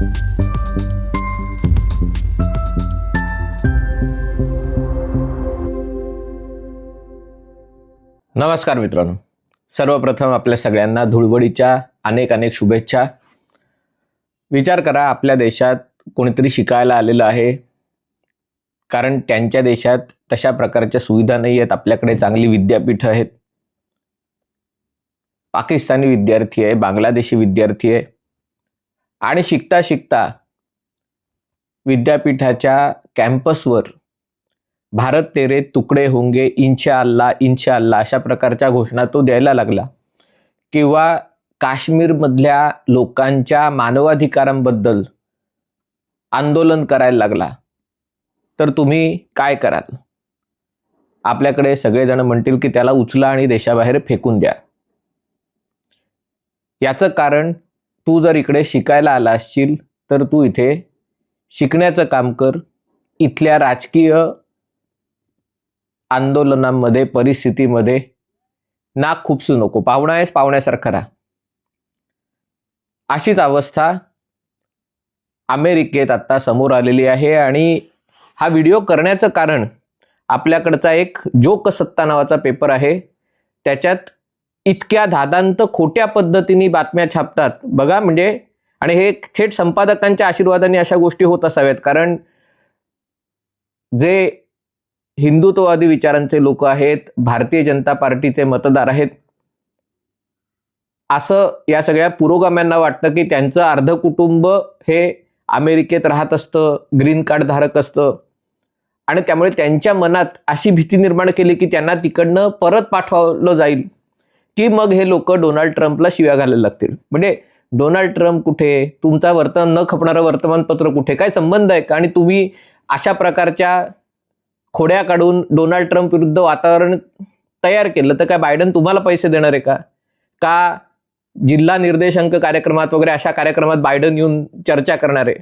नमस्कार मित्रांनो. सर्वप्रथम आपल्या सगळ्यांना धुळवडीच्या अनेक अनेक शुभेच्छा. विचार करा आपल्या देशात कोणीतरी शिकायला आलेलं आहे. कारण त्यांच्या देशात तशा प्रकारच्या सुविधा नाही आहेत. आपल्याकडे चांगली विद्यापीठं आहेत. पाकिस्तानी विद्यार्थी आहे बांगलादेशी विद्यार्थी आहे. आणि शिकता शिकता विद्यापीठाच्या कॅम्पसवर भारत तेरे तुकडे होंगे इंशा अल्ला इंशा अल्ला अशा प्रकारच्या घोषणा तो द्यायला लागला. किंवा काश्मीरमधल्या लोकांच्या मानवाधिकारांबद्दल आंदोलन करायला लागला. तर तुम्ही काय कराल? आपल्याकडे सगळेजण म्हणतील की त्याला उचला आणि देशाबाहेर फेकून द्या. याचं कारण तू जर इकडे शिकायला आला असशील तर तू इथे शिकण्याचं काम कर. इथल्या राजकीय आंदोलनांमध्ये परिस्थितीमध्ये नाक खुपसू नको. पाहुणा आहेस पाहुण्यासारखा राहा. अशीच अवस्था अमेरिकेत आत्ता समोर आलेली आहे आणि हा व्हिडिओ करण्याचं कारण आपल्याकडचा एक जोक सत्ता नावाचा पेपर आहे. त्याच्यात इतक्या धादांत खोट्या पद्धतीने बातम्या छापतात. बघा म्हणजे आणि हे थेट संपादकांच्या आशीर्वादाने अशा गोष्टी होत असाव्यात. कारण जे हिंदुत्ववादी विचारांचे लोक आहेत भारतीय जनता पार्टीचे मतदार आहेत असं या सगळ्या पुरोगाम्यांना वाटतं की त्यांचं अर्ध कुटुंब हे अमेरिकेत राहत असतं ग्रीन कार्ड धारक असतं. आणि त्यामुळे त्यांच्या मनात अशी भीती निर्माण केली की त्यांना तिकडनं परत पाठवलं जाईल. की मग हे लोक डोनाल्ड ट्रम्पला शिव्या घालायला लागतील. म्हणजे डोनाल्ड ट्रम्प कुठे? तुमचा वर्तमान न खपणारं वर्तमानपत्र कुठे? काय संबंध आहे? का आणि तुम्ही अशा प्रकारच्या खोड्या काढून डोनाल्ड ट्रम्प विरुद्ध वातावरण तयार केलं तर काय बायडन तुम्हाला पैसे देणार आहे का? का जिल्हा निर्देशांक कार्यक्रमात वगैरे अशा कार्यक्रमात बायडन येऊन चर्चा करणार आहे?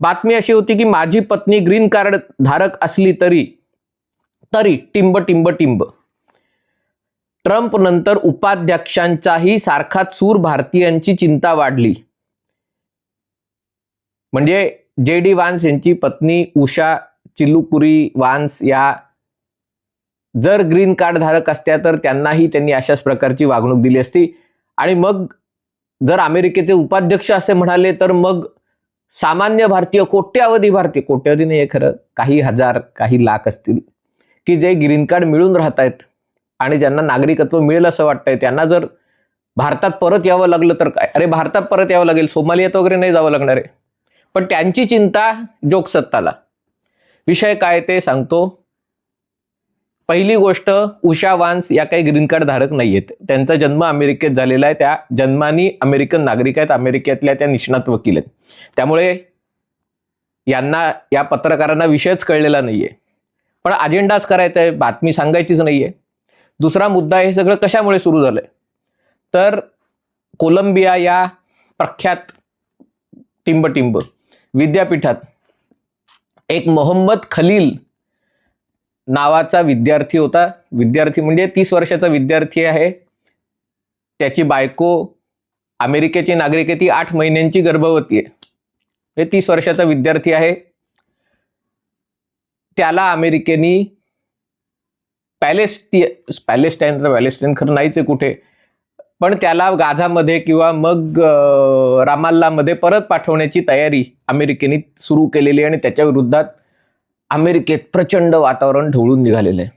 बातमी अशी होती की माझी पत्नी ग्रीन कार्ड धारक असली तरी तरी टिंब टिंब टिंब. ट्रम्प नंतर उपाध्यक्षांचाही सारखाच सूर भारतीयांची चिंता वाढली. म्हणजे जे डी वान्स यांची पत्नी उषा चिलुकुरी वान्स या जर ग्रीन कार्ड धारक असत्या तर त्यांनाही त्यांनी अशाच प्रकारची वागणूक दिली असती. आणि मग जर अमेरिकेचे उपाध्यक्ष असे म्हणाले तर मग सामान्य भारतीय कोट्यावधी भारतीय कोट्यावधी नाही खरं काही हजार काही लाख असतील. की जे ग्रीन कार्ड मिळून राहत आहेत आणि ज्यांना नागरिकत्व मिळेल असं वाटतंय त्यांना जर भारतात परत यावं लागलं तर काय? अरे भारतात परत यावं लागेल सोमालियात वगैरे नाही जावं लागणार आहे. पण त्यांची चिंता जोगसत्ताला विषय काय ते सांगतो. पहिली गोष्ट उषा वान्स या काही ग्रीन कार्ड धारक नाही आहेत त्यांचा जन्म अमेरिकेत झालेला आहे. त्या जन्मानी अमेरिकन नागरिक आहेत. अमेरिकेतल्या त्या निष्णात वकील आहेत. त्यामुळे यांना या पत्रकारांना विषयच कळलेला नाहीये. पण अजेंडाच करायचा आहे बातमी सांगायचीच नाहीये. दुसरा मुद्दा हे सगळं कशामुळे सुरू झालंय? तर कोलंबिया या प्रख्यात टिंब टिंब विद्यापीठात एक मोहम्मद खलील नावाचा विद्यार्थी होता. विद्यार्थी म्हणजे तीस वर्षाचा विद्यार्थी आहे. त्याची बायको अमेरिकेची नागरिक आहे. ती आठ महिन्यांची गर्भवती आहे. हे तीस वर्षाचा विद्यार्थी आहे. त्याला अमेरिकेनी पॅलेस्टी पॅलेस्टाईन तर पॅलेस्टाईन खरं नाहीच आहे कुठे. पण त्याला गाझामध्ये किंवा मग रामाल्लामध्ये परत पाठवण्याची तयारी अमेरिकेने सुरू केलेली आहे आणि त्याच्या विरुद्धात अमेरिकेत प्रचंड वातावरण ढवळून निघालेलं आहे.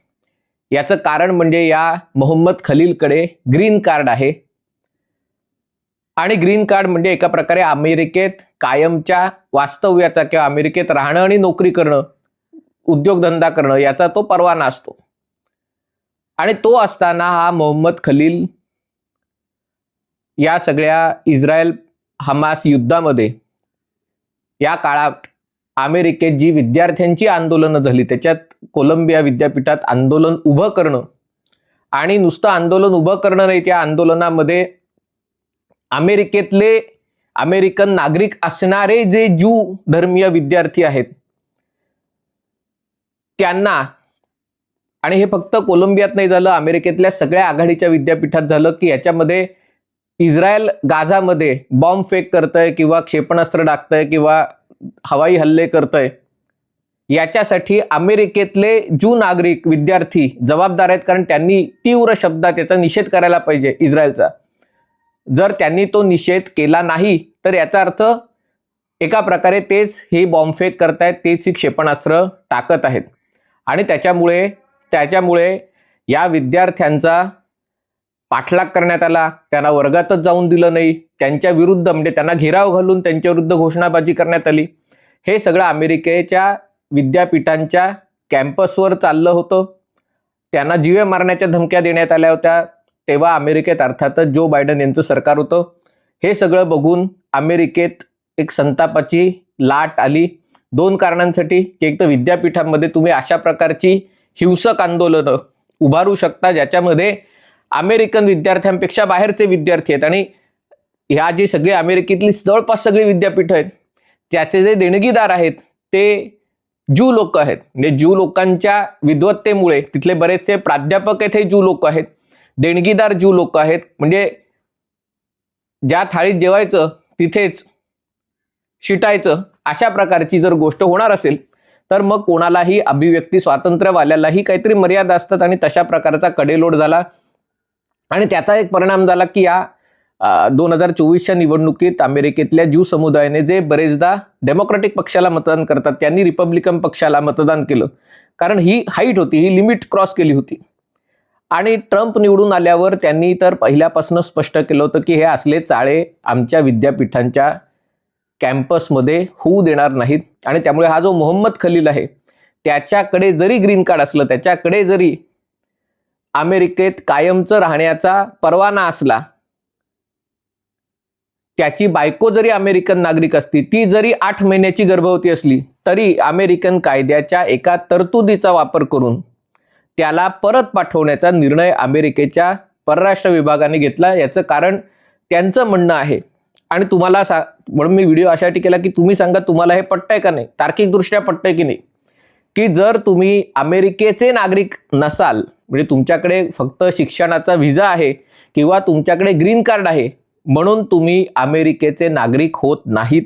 याचं कारण म्हणजे या मोहम्मद खलीलकडे ग्रीन कार्ड आहे. आणि ग्रीन कार्ड म्हणजे एका प्रकारे अमेरिकेत कायमच्या वास्तव्याचा किंवा अमेरिकेत राहणं आणि नोकरी करणं उद्योगधंदा करणं याचा तो परवाना असतो. आणि तो असताना हा मोहम्मद खलील या सगळ्या इस्रायल हमास युद्धामध्ये या काळात अमेरिकेत जी विद्यार्थ्यांची आंदोलनं झाली त्याच्यात कोलंबिया विद्यापीठात आंदोलन उभं करणं आणि नुसतं आंदोलन उभं करणं नाही त्या आंदोलनामध्ये अमेरिकेतले अमेरिकन नागरिक असणारे जे ज्यू धर्मीय विद्यार्थी आहेत त्यांना आणि हे फक्त कोलंबियात नाही झालं अमेरिकेतल्या सगळ्या आघाडीच्या विद्यापीठात झालं की याच्यामध्ये इस्रायल गाझामध्ये बॉम्ब फेक करतंय किंवा क्षेपणास्त्र टाकतंय किंवा हवाई हल्ले करतंय. याच्यासाठी अमेरिकेतले जू नागरिक विद्यार्थी जबाबदार आहेत कारण त्यांनी तीव्र शब्दात याचा निषेध करायला पाहिजे इस्रायलचा. जर त्यांनी तो निषेध केला नाही तर याचा अर्थ एका प्रकारे तेच हे बॉम्बफेक करतायत तेच ही क्षेपणास्त्र टाकत आहेत. आणि त्याच्यामुळे त्याच्यामुळे या विद्यार्थ्यांचा पाठलाग करण्यात आला. त्यांना वर्गातच जाऊन दिलं नाही. त्यांच्या विरुद्ध म्हणजे त्यांना घेराव घालून त्यांच्या विरुद्ध घोषणाबाजी करण्यात आली. हे सगळं अमेरिकेच्या विद्यापीठांच्या कॅम्पसवर चाललं होतं. त्यांना जीवे मारण्याच्या धमक्या देण्यात आल्या होत्या. तेव्हा अमेरिकेत अर्थातच जो बायडन यांचं सरकार होतं. हे सगळं बघून अमेरिकेत एक संतापाची लाट आली. दोन कारणांसाठी की एक तर विद्यापीठांमध्ये तुम्ही अशा प्रकारची हिंसक आंदोलनं उभारू शकता ज्याच्यामध्ये अमेरिकन विद्यार्थ्यांपेक्षा बाहेरचे विद्यार्थी आहेत. आणि ह्या जी सगळी अमेरिकेतली जवळपास सगळी विद्यापीठं आहेत त्याचे जे देणगीदार आहेत ते ज्यू लोक आहेत. म्हणजे ज्यू लोकांच्या विद्वत्तेमुळे तिथले बरेचसे प्राध्यापक आहेत हे ज्यू लोक आहेत. देणगीदार ज्यू लोक आहेत. म्हणजे ज्या थाळीत जेवायचं तिथेच शिटायचं अशा प्रकारची जर गोष्ट होणार असेल तर मग कोणालाही अभिव्यक्ती स्वातंत्र्यवाल्यालाही काहीतरी मर्यादा असतात आणि तशा प्रकारचा कडेलोट झाला. आणि त्याचा एक परिणाम झाला की या दोन हजार चोवीसच्या निवडणुकीत अमेरिकेतल्या ज्यू समुदायाने जे बरेचदा डेमोक्रॅटिक पक्षाला मतदान करतात त्यांनी रिपब्लिकन पक्षाला मतदान केलं. कारण ही हाईट होती ही लिमिट क्रॉस केली होती. आणि ट्रम्प निवडून आल्यावर त्यांनी तर पहिल्यापासून स्पष्ट केलं होतं की हे असले चाळे आमच्या विद्यापीठांच्या कॅम्पसमध्ये होऊ देणार नाहीत. आणि त्यामुळे हा जो मोहम्मद खलील आहे त्याच्याकडे जरी ग्रीन कार्ड असलं त्याच्याकडे जरी अमेरिकेत कायमचं राहण्याचा परवाना असला त्याची बायको जरी अमेरिकन नागरिक असती ती जरी आठ महिन्याची गर्भवती असली तरी अमेरिकन कायद्याच्या एका तरतुदीचा वापर करून त्याला परत पाठवण्याचा निर्णय अमेरिकेच्या परराष्ट्र विभागाने घेतला. याचं कारण त्यांचं म्हणणं आहे आणि तुम्हाला सा म्हणून मी व्हिडिओ अशासाठी केला की तुम्ही सांगा तुम्हाला हे पटतंय का नाही? तार्किकदृष्ट्या पटतंय की नाही? की जर तुम्ही अमेरिकेचे नागरिक नसाल म्हणजे तुमच्याकडे फक्त शिक्षणाचा व्हिजा आहे किंवा तुमच्याकडे ग्रीन कार्ड आहे म्हणून तुम्ही अमेरिकेचे नागरिक होत नाहीत.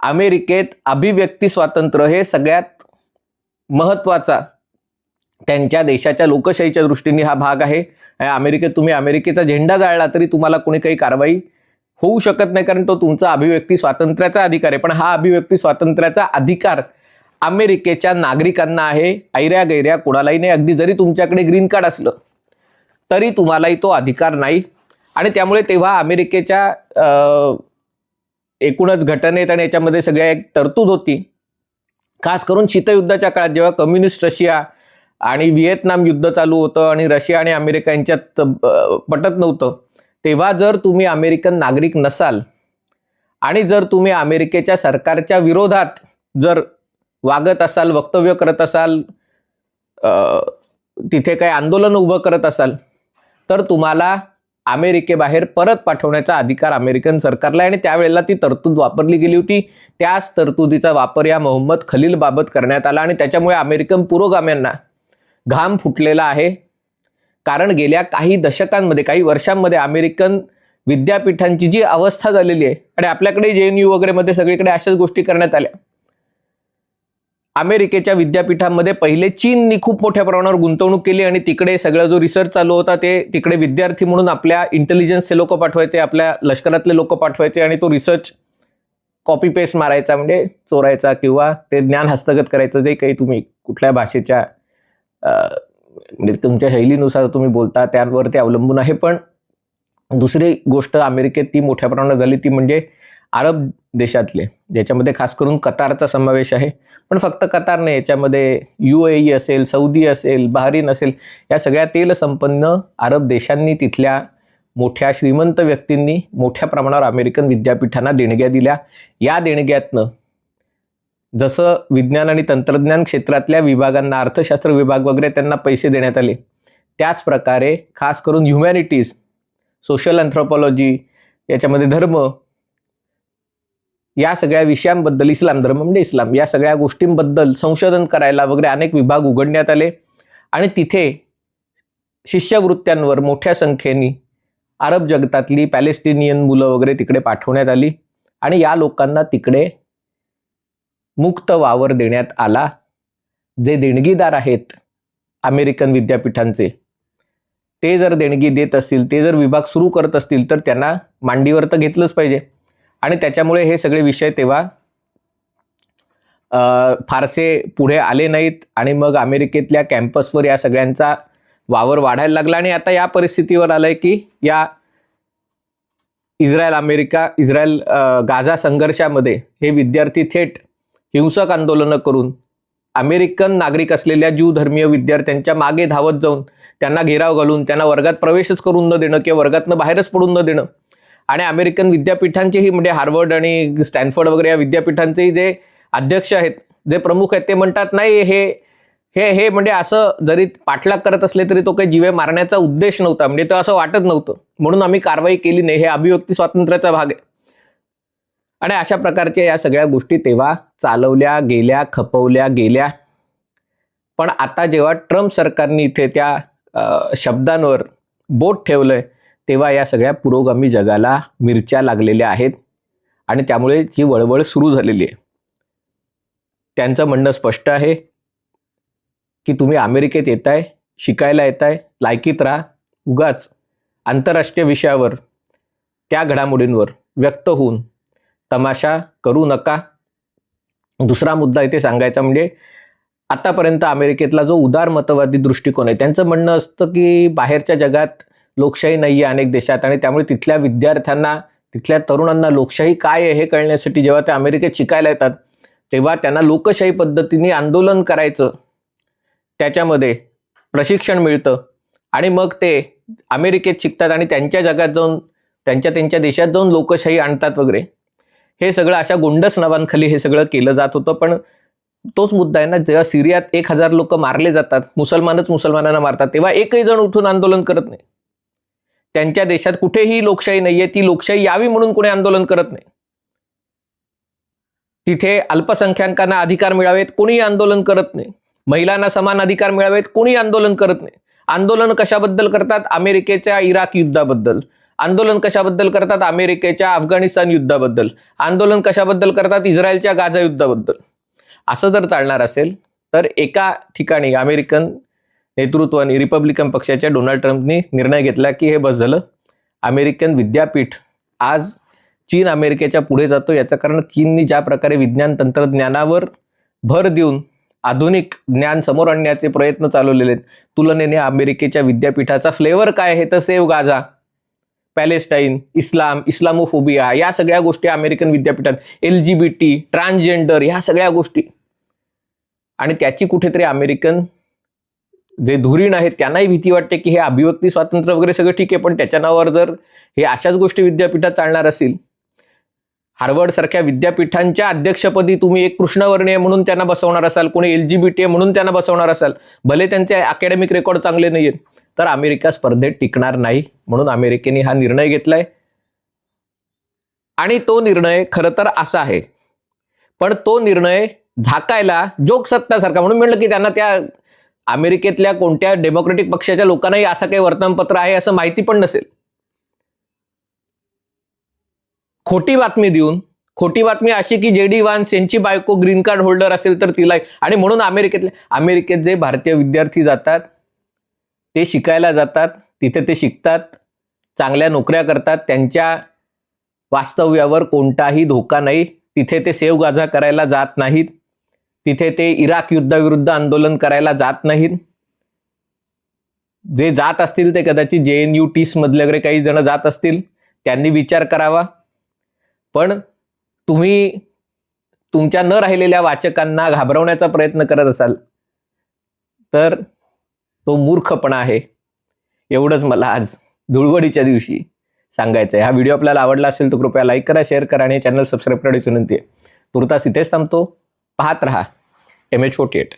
अमेरिकेत अभिव्यक्ती स्वातंत्र्य हे सगळ्यात महत्त्वाचा त्यांच्या देशाच्या लोकशाहीच्या दृष्टीने हा भाग आहे. अमेरिकेत तुम्ही अमेरिकेचा झेंडा जाळला तरी तुम्हाला कोणी काही कारवाई होऊ शकत नाही कारण तो तुमचा अभिव्यक्ती स्वातंत्र्याचा अधिकार आहे. पण हा अभिव्यक्ती स्वातंत्र्याचा अधिकार अमेरिकेच्या नागरिकांना आहे. ऐऱ्या गैऱ्या कोणालाही नाही. अगदी जरी तुमच्याकडे ग्रीन कार्ड असलं तरी तुम्हालाही तो अधिकार नाही. आणि त्यामुळे तेव्हा अमेरिकेच्या एकूणच घटनेत आणि याच्यामध्ये सगळ्या एक तरतूद होती. खास करून शीतयुद्धाच्या काळात जेव्हा कम्युनिस्ट रशिया आणि व्हिएतनाम युद्ध चालू होतं आणि रशिया आणि अमेरिका यांच्यात पटत नव्हतं तेव्हा जर तुम्ही अमेरिकन नागरिक नसाल आणि जर तुम्ही अमेरिकेच्या सरकारच्या विरोधात जर वागत असाल वक्तव्य करत असाल तिथे काही आंदोलन उभं करत असाल तर तुम्हाला अमेरिकेबाहेर परत पाठवण्याचा अधिकार अमेरिकन सरकारला आहे आणि त्यावेळेला ती तरतूद वापरली गेली होती. त्याच तरतुदीचा वापर या मोहम्मद खलील बाबत करण्यात आला आणि त्याच्यामुळे अमेरिकन पुरोगाम्यांना घाम फुटलेला आहे. कारण गेल्या काही दशकांमध्ये काही वर्षांमध्ये अमेरिकन विद्यापीठांची जी अवस्था झालेली आहे आणि आपल्याकडे जे एन यू वगैरेमध्ये सगळीकडे अशाच गोष्टी करण्यात आल्या. अमेरिकेच्या विद्यापीठांमध्ये पहिले चीननी खूप मोठ्या प्रमाणावर गुंतवणूक केली आणि तिकडे सगळा जो रिसर्च चालू होता ते तिकडे विद्यार्थी म्हणून आपल्या इंटेलिजन्सचे लोक पाठवायचे आपल्या लष्करातले लोक पाठवायचे आणि तो रिसर्च कॉपी पेस्ट मारायचा म्हणजे चोरायचा किंवा ते ज्ञान हस्तगत करायचं जे काही तुम्ही कुठल्या भाषेच्या म्हणजे तुमच्या शैलीनुसार तुम्ही बोलता त्यावर ते अवलंबून आहे. पण दुसरी गोष्ट अमेरिकेत ती मोठ्या प्रमाणात झाली ती म्हणजे अरब देशातले ज्याच्यामध्ये खास करून कतारचा समावेश आहे. पण फक्त कतार नाही याच्यामध्ये यू ए ई असेल सौदी असेल बहारीन असेल या सगळ्या तेलसंपन्न अरब देशांनी तिथल्या मोठ्या श्रीमंत व्यक्तींनी मोठ्या प्रमाणावर अमेरिकन विद्यापीठांना देणग्या दिल्या. या देणग्यातनं जसं विज्ञान आणि तंत्रज्ञान क्षेत्रातल्या विभागांना अर्थशास्त्र विभाग वगैरे त्यांना पैसे देण्यात आले. त्याच प्रकारे खास करून ह्युमॅनिटीज सोशल अँथ्रोपॉलॉजी याच्यामध्ये धर्म या सगळ्या विषयांबद्दल इस्लाम धर्म म्हणजे इस्लाम. या सगळ्या गोष्टींबद्दल संशोधन करायला वगैरे अनेक विभाग उघडण्यात आले. आणि तिथे शिष्यवृत्त्यांवर मोठ्या संख्येने अरब जगतातली पॅलेस्टिनियन मुलं वगैरे तिकडे पाठवण्यात आली. आणि या लोकांना तिकडे मुक्त वावर देण्यात आला. जे देणगीदार आहेत अमेरिकन विद्यापीठांचे ते जर देणगी देत असतील ते जर विभाग सुरू करत असतील तर त्यांना मांडीवर तर घेतलंच पाहिजे. आणि त्याच्यामुळे हे सगळे विषय तेव्हा फारसे पुढे आले नाहीत आणि मग अमेरिकेतल्या कॅम्पसवर या सगळ्यांचा वावर वाढायला लागला. आणि आता या परिस्थितीवर आलंय की या इस्रायल अमेरिका इस्रायल गाझा संघर्षामध्ये हे विद्यार्थी थेट हिंसक आंदोलनं करून अमेरिकन नागरिक असलेल्या ज्यू धर्मीय विद्यार्थ्यांच्या मागे धावत जाऊन त्यांना घेराव घालून त्यांना वर्गात प्रवेशच करून न देणं किंवा वर्गातनं बाहेरच पडून न देणं. आणि अमेरिकन विद्यापीठांचेही म्हणजे हार्वर्ड आणि स्टॅनफर्ड वगैरे या विद्यापीठांचेही जे अध्यक्ष आहेत जे प्रमुख आहेत ते म्हणतात नाही हे हे हे म्हणजे असं जरी पाठलाग करत असले तरी तो काही जीवे मारण्याचा उद्देश नव्हता. म्हणजे तो असं वाटत नव्हतं. म्हणून आम्ही कारवाई केली नाही. हे अभिव्यक्ती स्वातंत्र्याचा भाग आहे. आणि अशा प्रकारच्या या सगळ्या गोष्टी तेव्हा चालवल्या गेल्या खपवल्या गेल्या. पण आता जेव्हा ट्रम्प सरकारने इथे त्या शब्दांवर बोट ठेवलंय तेव्हा या सगळ्या पुरोगामी जगाला मिरच्या लागलेल्या आहेत आणि त्यामुळे जी वळवळ सुरू झालेली आहे. त्यांचं म्हणणं स्पष्ट आहे की तुम्ही अमेरिकेत येताय शिकायला येताय लायकीत राहा उगाच आंतरराष्ट्रीय विषयावर त्या घडामोडींवर व्यक्त होऊन तमाशा करू नका. दुसरा मुद्दा इथे सांगायचा म्हणजे आतापर्यंत अमेरिकेतला जो उदारमतवादी दृष्टिकोन आहे त्यांचं म्हणणं असतं की बाहेरच्या जगात लोकशाही नाही आहे अनेक देशात आणि त्यामुळे तिथल्या विद्यार्थ्यांना तिथल्या तरुणांना लोकशाही काय आहे हे कळण्यासाठी जेव्हा ते अमेरिकेत शिकायला येतात तेव्हा त्यांना लोकशाही पद्धतीने आंदोलन करायचं त्याच्यामध्ये प्रशिक्षण मिळतं आणि मग ते अमेरिकेत शिकतात आणि त्यांच्या जगात जाऊन त्यांच्या त्यांच्या देशात जाऊन लोकशाही आणतात वगैरे. हे सगळं अशा गोंडस नावांखाली हे सगळं केलं जात होतं पण तोच मुद्दा आहे ना जेव्हा सिरियात एक हजार लोक मारले जातात मुसलमानच मुसलमानांना मारतात तेव्हा एकही जण उठून आंदोलन करत नाही. त्यांच्या देशात कुठेही लोकशाही नाहीये ती लोकशाही यावी म्हणून कोणी आंदोलन करत नाही. तिथे अल्पसंख्याकांना अधिकार मिळावेत कोणीही आंदोलन करत नाही. महिलांना समान अधिकार मिळावेत कोणी आंदोलन करत नाही. आंदोलन कशाबद्दल करतात? अमेरिकेच्या इराक युद्धाबद्दल. आंदोलन कशाबद्दल करतात? अमेरिकेच्या अफगाणिस्तान युद्धाबद्दल. आंदोलन कशाबद्दल करतात? इस्रायलच्या गाझा युद्धाबद्दल. असं जर चालणार असेल तर एका ठिकाणी अमेरिकन नेतृत्वाने रिपब्लिकन पक्षाच्या डोनाल्ड ट्रम्पनी निर्णय घेतला की हे बस झालं. अमेरिकन विद्यापीठ आज चीन अमेरिकेच्या पुढे जातो. याचं कारण चीननी ज्या प्रकारे विज्ञान तंत्रज्ञानावर भर देऊन आधुनिक ज्ञान समोर आणण्याचे प्रयत्न चालवलेले आहेत तुलनेने अमेरिकेच्या विद्यापीठाचा फ्लेवर काय आहे? तर save Gaza. Palestine Islam Islamophobia या सगळ्या गोष्टी अमेरिकन विद्यापीठात L G B T transgender ह्या सगळ्या गोष्टी. आणि त्याची कुठेतरी अमेरिकन जे धुरीण आहेत त्यांनाही भीती वाटते की हे अभिव्यक्ती स्वातंत्र्य वगैरे सगळं ठीक आहे पण त्याच्या नावावर जर हे अशाच गोष्टी विद्यापीठात चालणार असतील हार्वर्ड सारख्या विद्यापीठांच्या अध्यक्षपदी तुम्ही एक कृष्णवर्णीय म्हणून त्यांना बसवणार असाल कोणी एल जी बी टी म्हणून त्यांना बसवणार असाल भले त्यांचे अकॅडमिक रेकॉर्ड चांगले नाही आहेत तर अमेरिका स्पर्धेत टिकणार नाही म्हणून अमेरिकेने हा निर्णय घेतलाय. आणि तो निर्णय खरं तर असा आहे. पण तो निर्णय झाकायला जोक सत्तासारखा म्हणून म्हणलं की त्यांना त्या अमेरिकेतल्या कोणत्या डेमोक्रेटिक पक्षाच्या लोकांनाही असं काही वर्तमानपत्र आहे असं माहिती पण नसेल. खोटी बातमी देऊन खोटी बातमी अशी की जे डी वान्स यांची बायको ग्रीन कार्ड होल्डर असेल तर तिला आणि म्हणून अमेरिकेतले अमेरिकेत जे भारतीय विद्यार्थी जातात ते शिकायला जातात तिथे ते शिकतात चांगल्या नोकऱ्या करतात त्यांच्या वास्तव्यावर कोणताही धोका नाही तिथे ते सेव गाझा करायला जात नाहीत तिथे ते इराक युद्धाविरुद्ध आंदोलन करायला जात नाहीत. जे जात असतील ते कदाचित जे एन यू टीसमधले वगैरे काही जण जात असतील त्यांनी विचार करावा. पण तुम्ही तुमच्या न राहिलेल्या वाचकांना घाबरवण्याचा प्रयत्न करत असाल तर तो मूर्खपणा आहे. एवढंच मला आज धुळवडीच्या दिवशी सांगायचं आहे हा व्हिडिओ आपल्याला आवडला असेल तर कृपया लाईक करा शेअर करा आणि चॅनल सबस्क्राईब करण्याची विनंती आहे. तुर्तास इथेच थांबतो. पाहत राहा. M H forty eight